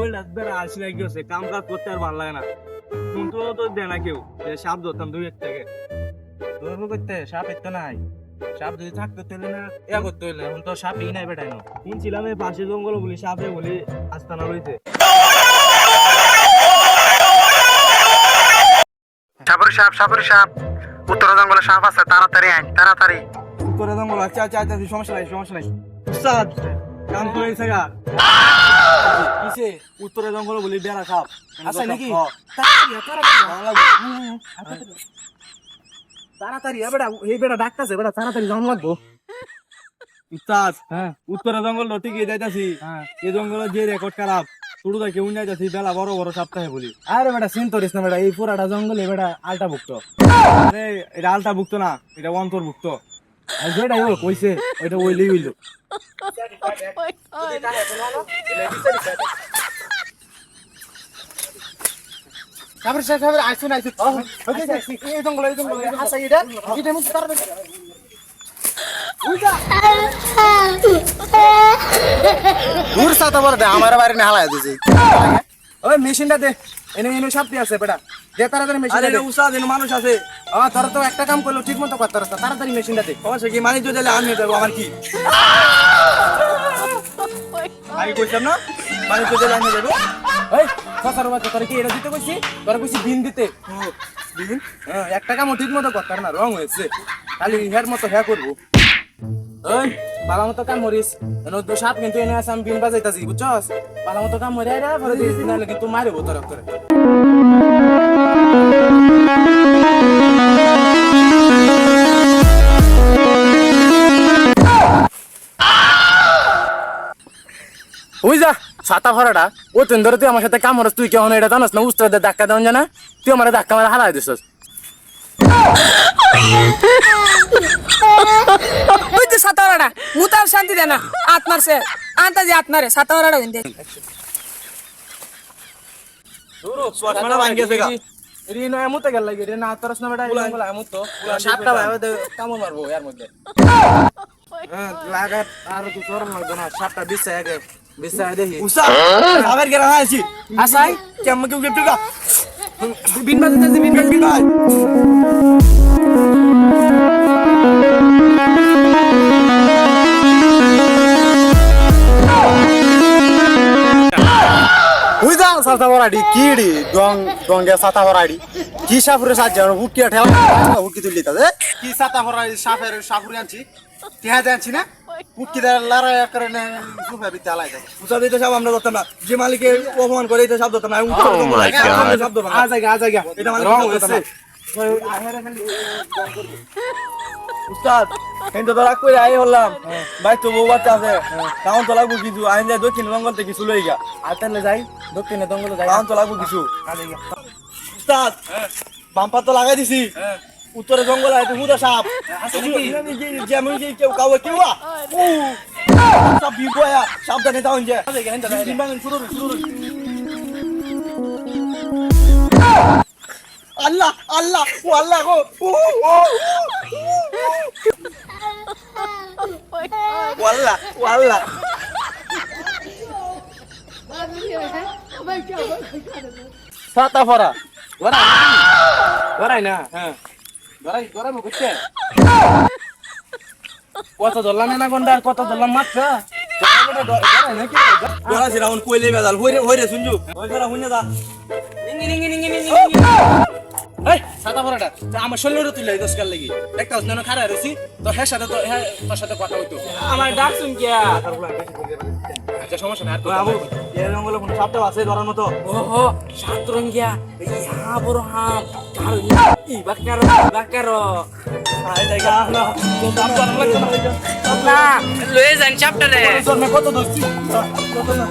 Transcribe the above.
শরীরটা বেড়া আসি না কি হচ্ছে? কাম কাজ করতে আর ভালো লাগে না। কিন্তু তো দেয় না কেউ। যে সাপ ধরতাম দুই এক থেকে ধরবো করতে সাপ এত নাই। সাপ যদি থাকতো না ইয়া করতে হইলে এখন তো সাপই নাই বেটাই না। শুনছিলাম এই পাশে জঙ্গল বলি সাপে বলি আস্তানা রয়েছে সাপুরি সাপ সাপুরি সাপ। উত্তর জঙ্গলে সাপ আছে তাড়াতাড়ি আইন তাড়াতাড়ি। করে জঙ্গল আচ্ছা আচ্ছা আচ্ছা সমস্যা নাই সমস্যা নাই। উস্তাদ। কাম করে গা। কিসে? উত্তরে জঙ্গল বলি বেড়া সাপ আছে নাকি? তাড়াতাড়ি এ বেটা এই বেটা ডাকতেছে বেটা তাড়াতাড়ি লাগবো। উস্তাদ হ্যাঁ। উত্তরে জঙ্গল ঠিকই যাইতাছি। হ্যাঁ। এই জঙ্গল যে রেকর্ড খারাপ শুরু থেকে কেউ যাইতাছি বেলা বড় বড় সপ্তাহে বলি। আরে বেটা চিন্তা করিস না বেটা এই পুরাটা জঙ্গলে বেটা আলটা ভুক্ত আরে এটা আলটা ভুক্ত না এটা অন্তর্ভুক্ত। আর যেটাই হোক কইছে ওইটা ওইলেই হইল। তারপরে সে তারপরে আইসুন আইসুন এই জঙ্গল এই জঙ্গল হাসা এটা এটা মুখ তাড়াতাড়ি দূর সাতা বড় আমার বাড়ি না হালাই দিছি। ওই মেশিনটা দে। এনে এনে সাপটি আছে বেটা। দে তাড়াতাড়ি আরে দে। এনে মানুষ আছে আ তোর তো একটা কাম করল ঠিক মতো করতে পারছ তাড়াতাড়ি মেশিনটা দে। সমস্যা কি? মানি তো দিলে আমি দেবো আমার কি? আমি না? মানি তো দিলে আমি দেবো। এই ফসার বাচ্চা তোর কি এটা দিতে কইছি? তোর কইছি দিন দিতে। দিন? হ্যাঁ একটা কামও ঠিক মতো করতে না রং হয়েছে। খালি হেয়ার মতো হ্যাঁ করব। ওই পালা মতো কাম মরিস তো সাপ কিন্তু এনে আছে আমি বিন বাজাইতাছি বুঝছস পালা মতো কাম মরে আরে পরে দিস নাহলে কিন্তু মারিব তোর তোরে ওই যা ছাতা ভরাটা ও তুই ধরে তুই আমার সাথে কাম করস তুই কেমন এটা জানাস না উস্তাদের ধাক্কা দেওয়া জানা? তুই আমার ধাক্কা মারা হারাই দিছস ওই মুতার শান্তি দেনা আত্মার সে আন্তা যে আত্মারে সাতারাটা হইন্দে চশমাটা ভাঙি গা। রি না এমুতে গেল লাগি। রে না তোরস না বেটা বলা এমুত তো। সাতটা ভাই কামড় মারবো এর মধ্যে। হ্যাঁ লাগা আর তুই তোর লাগবে না। সাতটা বিশ আগে বিশ দেখি। উস্তাদ আবার গেরা আছি আসাই কেমন কেউ গেপ্টু বিন বাজতে বিন বাজতে যা সাতা বড়াডি কিডি ডং ডঙ্গে সাতা বড়াডি কি সাপুরে সাজ্জা হুকি ঠেলা হুকি তুলি তাতে কি সাতা বড়াডি সাপের সাপুরে আনছি। টিহা জানছি না? হুকি দা লড়াই করে না সুফে বিতে আলাই যায় উস্তাদ এটা সব আমরা করতাম না। যে মালিকে অপমান করে এটা শব্দ না শব্দ আ জায়গা আ জায়গা। এটা মানে রং হয়েছে। উস্তাদ কিন্তু তো করে আই হলাম ভাই তো বউ বাচ্চা আছে। কাউন তো লাগবো কিছু। আইন যায় দক্ষিণ বঙ্গল থেকে কিছু লই গা আর তাহলে যাই দক্ষিণে দঙ্গলে যাই। কাউন তো লাগবো কিছু। উস্তাদ বাম্পার তো লাগাই দিছি। উত্তরে জঙ্গল আছে হুদা সাপ। যেমন যে কেউ কাউ কেউ ও সব বিপয়া সাবধানে তাও যে শুরু শুরু আল্লাহ আল্লাহ ও আল্লাহ গো ও ও ও আল্লাহ ও আল্লাহ সাতা ফরা ওরাই ওরাই না হ্যাঁ ওরাই ওরাই মুখতে কত ধরলাম না গন্ডা কত ধরলাম বলা ছিল এখন কইলে বেজাল হইরে হইরে শুনজু ওই ফেরা হুনে দা এই সাতা ফরাটা আমার শরীরে তুলে দশ কাল লাগি। একটা অন্য খারা রয়েছি তো হ্যাঁ সাথে তো হ্যাঁ তোর সাথে কথা হইতো। আমার ডাক শুন কিয়া আচ্ছা সমস্যা আর বাবু জঙ্গলে কোনো আছে ধরার মতো? ওহো সাত রঙ্গিয়া ইয়া বড় হাম কার ই বাকার বাকার আই দেখা না। তো দাম করা লাগবে না। না লয়ে যান চাপটা রে কত দোস্তি কত না